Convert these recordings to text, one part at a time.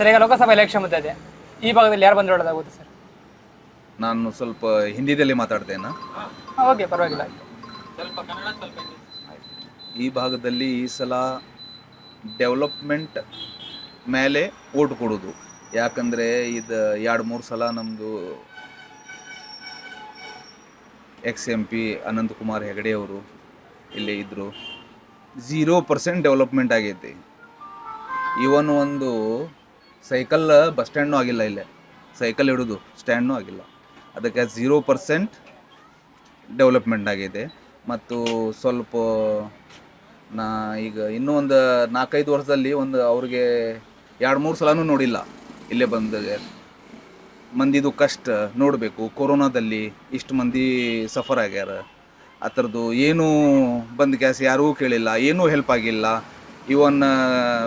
Sir ಈಗ Lok Sabha election ಇದೆ ಈ ಭಾಗದಲ್ಲಿ ಯಾರು ಬಂದ್ರೆ ಒಳ್ಳೆದಾಗುತ್ತೆ ಸರ್? ನಾನು ಸ್ವಲ್ಪ ಹಿಂದಿದಲ್ಲಿ ಮಾತಾಡ್ತೇನೆ. ಓಕೆ ಪರವಾಗಿಲ್ಲ. ಈ ಭಾಗದಲ್ಲಿ ಈ ಸಲ ಡೆವಲಪ್ಮೆಂಟ್ ಮೇಲೆ ಓಟ್ ಕೊಡೋದು. ಯಾಕಂದರೆ ಇದು ಎರಡು ಮೂರು ಸಲ ನಮ್ಮದು ex M P Ananthkumar Hegde ಅವರು ಇಲ್ಲೇ ಇದ್ದರು ಝೀರೋ ಪರ್ಸೆಂಟ್ ಡೆವಲಪ್ಮೆಂಟ್ ಆಗೈತಿ. ಇವನ್ ಒಂದು ಸೈಕಲ್ ಬಸ್ ಸ್ಟ್ಯಾಂಡ್ನು ಆಗಿಲ್ಲ ಇಲ್ಲೇ. ಸೈಕಲ್ ಇಡೋದು ಸ್ಟ್ಯಾಂಡ್ನೂ ಆಗಿಲ್ಲ. ಅದಕ್ಕೆ ಝೀರೋ ಪರ್ಸೆಂಟ್ ಡೆವಲಪ್ಮೆಂಟ್ ಆಗಿದೆ. ಮತ್ತು ಸ್ವಲ್ಪ, ನಾ ಈಗ ಇನ್ನೂ ಒಂದು ನಾಲ್ಕೈದು ವರ್ಷದಲ್ಲಿ ಒಂದು ಅವ್ರಿಗೆ ಎರಡು ಮೂರು ಸಲನೂ ನೋಡಿಲ್ಲ. ಇಲ್ಲೇ ಬಂದಾಗ ಮಂದಿದು ಕಷ್ಟ ನೋಡಬೇಕು. ಕೊರೋನಾದಲ್ಲಿ ಇಷ್ಟು ಮಂದಿ ಸಫರ್ ಆಗ್ಯಾರ. ಆ ಥರದ್ದು ಏನೂ ಬಂದ ಗ್ಯಾಸ್ ಯಾರೂ ಕೇಳಿಲ್ಲ. ಏನೂ ಹೆಲ್ಪ್ ಆಗಿಲ್ಲ. ಇವನ್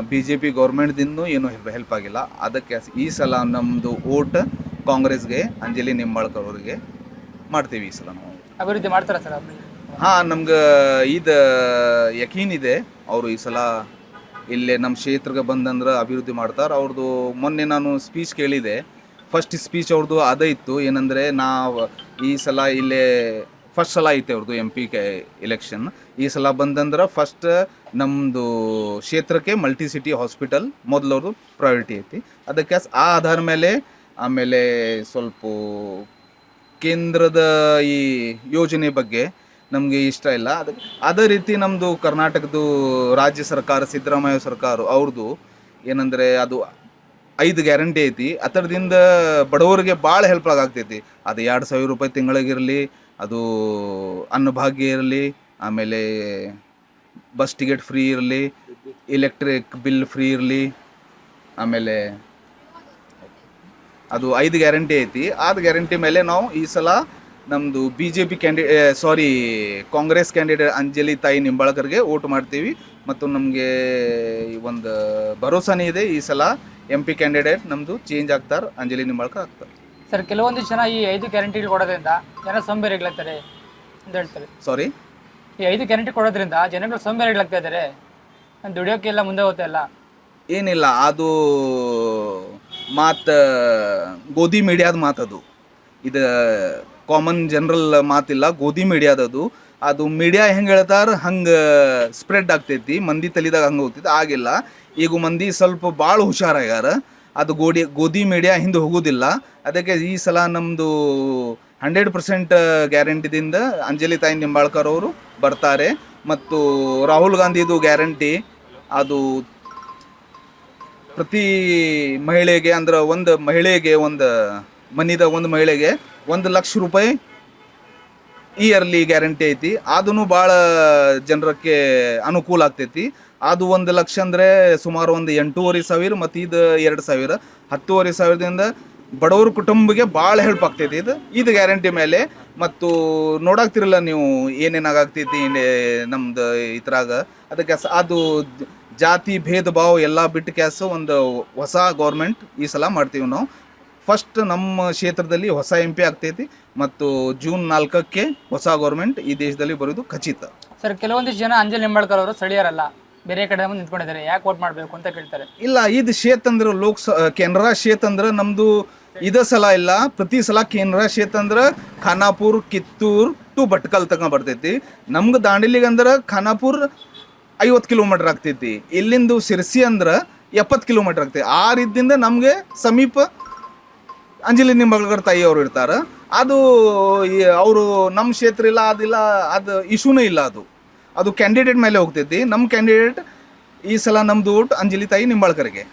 ಬಿ ಜೆ ಪಿ ಗೌರ್ಮೆಂಟ್ದಿಂದ ಏನೂ ಹೆಲ್ಪ್ ಆಗಿಲ್ಲ. ಅದಕ್ಕೆ ಈ ಸಲ ನಮ್ಮದು ಓಟ್ ಕಾಂಗ್ರೆಸ್ಗೆ ಅಂಜಲಿ ನಿಂಬಾಳ್ಕರ್ ಅವರಿಗೆ ಮಾಡ್ತೀವಿ ಈ ಸಲ ನಾವು. ಅಭಿವೃದ್ಧಿ ಮಾಡ್ತಾರ ಸರ್ ಹಾಂ ನಮ್ಗೆ ಇದು ಯಕೀನ್ ಇದೆ. ಅವರು ಈ ಸಲ ಇಲ್ಲೇ ನಮ್ಮ ಕ್ಷೇತ್ರಕ್ಕೆ ಬಂದಂದ್ರೆ ಅಭಿವೃದ್ಧಿ ಮಾಡ್ತಾರೆ. ಅವ್ರದ್ದು ಮೊನ್ನೆ ನಾನು ಸ್ಪೀಚ್ ಕೇಳಿದೆ. ಫಸ್ಟ್ ಸ್ಪೀಚ್ ಅವ್ರದ್ದು ಅದೇ ಇತ್ತು. ಏನಂದರೆ ನಾವು ಈ ಸಲ ಇಲ್ಲೇ ಫಸ್ಟ್ ಸಲ ಐತೆ ಅವ್ರದ್ದು ಎಂ ಪಿ ಕೆ ಎಲೆಕ್ಷನ್ ಈ ಸಲ ಬಂದಂದ್ರೆ ಫಸ್ಟ್ ನಮ್ಮದು ಕ್ಷೇತ್ರಕ್ಕೆ ಮಲ್ಟಿ ಸಿಟಿ ಹಾಸ್ಪಿಟಲ್ ಮೊದಲು ಅವ್ರದ್ದು ಪ್ರಯಾರಿಟಿ ಐತಿ. ಅದಕ್ಕೆ ಆ ಆಧಾರ ಮೇಲೆ ಆಮೇಲೆ ಸ್ವಲ್ಪ ಕೇಂದ್ರದ ಈ ಯೋಜನೆ ಬಗ್ಗೆ ನಮಗೆ ಇಷ್ಟ ಇಲ್ಲ. ಅದಕ್ಕೆ ಅದೇ ರೀತಿ ನಮ್ಮದು ಕರ್ನಾಟಕದ್ದು ರಾಜ್ಯ ಸರ್ಕಾರ, ಸಿದ್ದರಾಮಯ್ಯ ಸರ್ಕಾರ ಅವ್ರದ್ದು ಏನಂದರೆ ಅದು ಐದು ಗ್ಯಾರಂಟಿ ಐತಿ. ಅದರದಿಂದ ಬಡವರಿಗೆ ಭಾಳ ಹೆಲ್ಪ್ ಆಗ್ತೈತಿ. ಅದು ಎರಡು ಸಾವಿರ ರೂಪಾಯಿ ತಿಂಗಳಿಗಿರಲಿ ಅದು ಅನ್ನಭಾಗ್ಯ ಇರಲಿ ಆಮೇಲೆ ಬಸ್ ಟಿಕೆಟ್ ಫ್ರೀ ಇರಲಿ ಎಲೆಕ್ಟ್ರಿಕ್ ಬಿಲ್ ಫ್ರೀ ಇರಲಿ, ಆಮೇಲೆ ಅದು ಐದು ಗ್ಯಾರಂಟಿ ಐತಿ. ಆದ ಗ್ಯಾರಂಟಿ ಮೇಲೆ ನಾವು ಈ ಸಲ ನಮ್ಮದು B J P candy sorry Congress candidate Anjali ತಾಯಿ ನಿಂಬಾಳ್ಕರ್ಗೆ ಓಟ್ ಮಾಡ್ತೀವಿ. ಮತ್ತು ನಮಗೆ ಒಂದು ಭರೋಸಾನೇ ಇದೆ, ಈ ಸಲ ಎಂ ಪಿ ಕ್ಯಾಂಡಿಡೇಟ್ ನಮ್ಮದು ಚೇಂಜ್ ಆಗ್ತಾರೆ, ಅಂಜಲಿ ನಿಂಬಾಳ್ಕರ್ ಆಗ್ತಾರೆ. ಸರ್ ಕೆಲವೊಂದು ಜನ ಈ ಐದು ಗ್ಯಾರಂಟಿಗಳು ಕೊಡೋದ್ರಿಂದ ಜನ ಸೋಂಬೇರಿಗಳಾಗ್ತಾರೆ ಅಂತ ಹೇಳ್ತಾರೆ. ಸಾರಿ ಈ ಐದು ಗ್ಯಾರಂಟಿ ಕೊಡೋದ್ರಿಂದ ಜನಗಳು ಸೋಂಬೇರಿಗಳಾಗ್ತಾ ಇದ್ದಾರೆ. ದುಡಿಯೋಕ್ಕೆಲ್ಲ ಮುಂದೆ ಹೋಗ್ತಾ ಇಲ್ಲ. ಏನಿಲ್ಲ ಅದು ಮಾತು ಗೋಧಿ ಮೀಡಿಯಾದ ಮಾತದು ಇದು ಕಾಮನ್ ಜನರಲ್ ಮಾತಿಲ್ಲ ಗೋಧಿ ಮೀಡಿಯಾದದು ಅದು. ಮೀಡಿಯಾ ಹೆಂಗೆ ಹೇಳ್ತಾರ ಹಂಗೆ ಸ್ಪ್ರೆಡ್ ಆಗ್ತೈತಿ ಮಂದಿ ತಲಿದಾಗ ಹಂಗೆ ಹೋಗ್ತೈತಿ ಆಗಿಲ್ಲ. ಈಗ ಮಂದಿ ಸ್ವಲ್ಪ ಭಾಳ ಹುಷಾರಾಗ್ಯಾರ. ಅದು ಗೋಡಿ, ಗೋಧಿ ಮೀಡಿಯಾ ಹಿಂದೆ ಹೋಗೋದಿಲ್ಲ. ಅದಕ್ಕೆ ಈ ಸಲ ನಮ್ಮದು ಹಂಡ್ರೆಡ್ ಪರ್ಸೆಂಟ್ ಗ್ಯಾರಂಟಿದಿಂದ ಅಂಜಲಿ ತಾಯಿ ನಿಂಬಾಳ್ಕರ್ ಅವರು ಬರ್ತಾರೆ. ಮತ್ತು ರಾಹುಲ್ ಗಾಂಧಿದು ಗ್ಯಾರಂಟಿ ಅದು ಪ್ರತಿ ಮಹಿಳೆಗೆ ಅಂದ್ರೆ ಒಂದು ಮಹಿಳೆಗೆ ಒಂದು ಮನಿದ ಒಂದು ಮಹಿಳೆಗೆ ಒಂದು ಲಕ್ಷ ರೂಪಾಯಿ ಇಯರ್ಲಿ ಗ್ಯಾರಂಟಿ ಐತಿ. ಅದೂ ಭಾಳ ಜನರಕ್ಕೆ ಅನುಕೂಲ ಆಗ್ತೈತಿ. ಅದು ಒಂದು ಲಕ್ಷ ಅಂದರೆ ಸುಮಾರು ಒಂದು ಎಂಟೂವರೆ ಸಾವಿರ ಮತ್ತು ಇದು ಎರಡು ಸಾವಿರ. ಹತ್ತುವರೆ ಸಾವಿರದಿಂದ ಬಡವ್ರ ಕುಟುಂಬಕ್ಕೆ ಭಾಳ ಹೆಲ್ಪ್ ಆಗ್ತೈತಿ ಇದು. ಇದು ಗ್ಯಾರಂಟಿ ಮೇಲೆ. ಮತ್ತು ನೋಡಾಕ್ತಿರಲ್ಲ ನೀವು ಏನೇನಾಗ್ತೈತಿ ನಮ್ದು ಇದ್ರಾಗ. ಅದಕ್ಕೆ ಅದು ಜಾತಿ, ಭೇದ ಭಾವ ಎಲ್ಲ ಬಿಟ್ಟು ಕ್ಯಾಸು ಒಂದು ಹೊಸ ಗೌರ್ಮೆಂಟ್ ಈ ಸಲ ಮಾಡ್ತೀವಿ ನಾವು. ಫಸ್ಟ್ ನಮ್ಮ ಕ್ಷೇತ್ರದಲ್ಲಿ ಹೊಸ ಎಂ ಪಿ ಆಗ್ತೈತಿ ಮತ್ತು ಜೂನ್ ನಾಲ್ಕಕ್ಕೆ ಹೊಸ ಗೌರ್ಮೆಂಟ್ ಈ ದೇಶದಲ್ಲಿ ಬರೋದು ಖಚಿತ. ಸರ್ ಕೆಲವೊಂದಿಷ್ಟು ಜನ ಅಂಜಲಿ ನಿಂಬಾಳ್ಕರ್ ಅವರು ಸ್ಥಳೀಯರಲ್ಲ ಬೇರೆ ಕಡೆ ಬಂದು ನಿಂತ್ಕೊಂಡಿದ್ದಾರೆ ಯಾಕೆ ವೋಟ್ ಮಾಡಬೇಕು ಅಂತ ಕೇಳ್ತಾರೆ. ಇಲ್ಲ ಇದು ಅಂದ್ರೆ ಲೋಕಸ ಕೆನರಾ ಶೇತ್ ಅಂದ್ರೆ ನಮ್ದು ಇದ ಸಲ ಇಲ್ಲ ಪ್ರತಿ ಸಲ ಕೆನರಾ ಅಂದ್ರೆ ಖಾನಾಪುರ್ ಕಿತ್ತೂರ್ ಟು ಭಟ್ಕಲ್ ತನಕ ಬರ್ತೈತಿ. ನಮ್ಗೆ ದಾಂಡೇಲಿಗೆ ಅಂದ್ರೆ ಖಾನಾಪುರ್ ಐವತ್ತು ಕಿಲೋಮೀಟರ್ ಆಗ್ತೈತಿ. ಇಲ್ಲಿಂದು ಸಿರ್ಸಿ ಅಂದ್ರೆ ಎಪ್ಪತ್ತು ಕಿಲೋಮೀಟರ್ ಆಗ್ತೈತಿ. ಆ ರೀತಿಯಿಂದ ನಮಗೆ ಸಮೀಪ ಅಂಜಲಿ ನಿಂಬಾಳ್ಕರ್ ತಾಯಿ ಅವರು ಇರ್ತಾರೆ. ಅದು ಅವರು ನಮ್ಮ ಕ್ಷೇತ್ರ ಇಲ್ಲ ಅದಿಲ್ಲ ಅದು ಇಶ್ಯೂನೇ ಇಲ್ಲ ಅದು. ಅದು ಕ್ಯಾಂಡಿಡೇಟ್ ಮೇಲೆ ಹೋಗ್ತೈತಿ ನಮ್ಮ ಕ್ಯಾಂಡಿಡೇಟ್ ಈ ಸಲ ನಮ್ಮದು ಓಟ್ ಅಂಜಲಿ ತಾಯಿ ನಿಂಬಾಳ್ಕರ್ಗೆ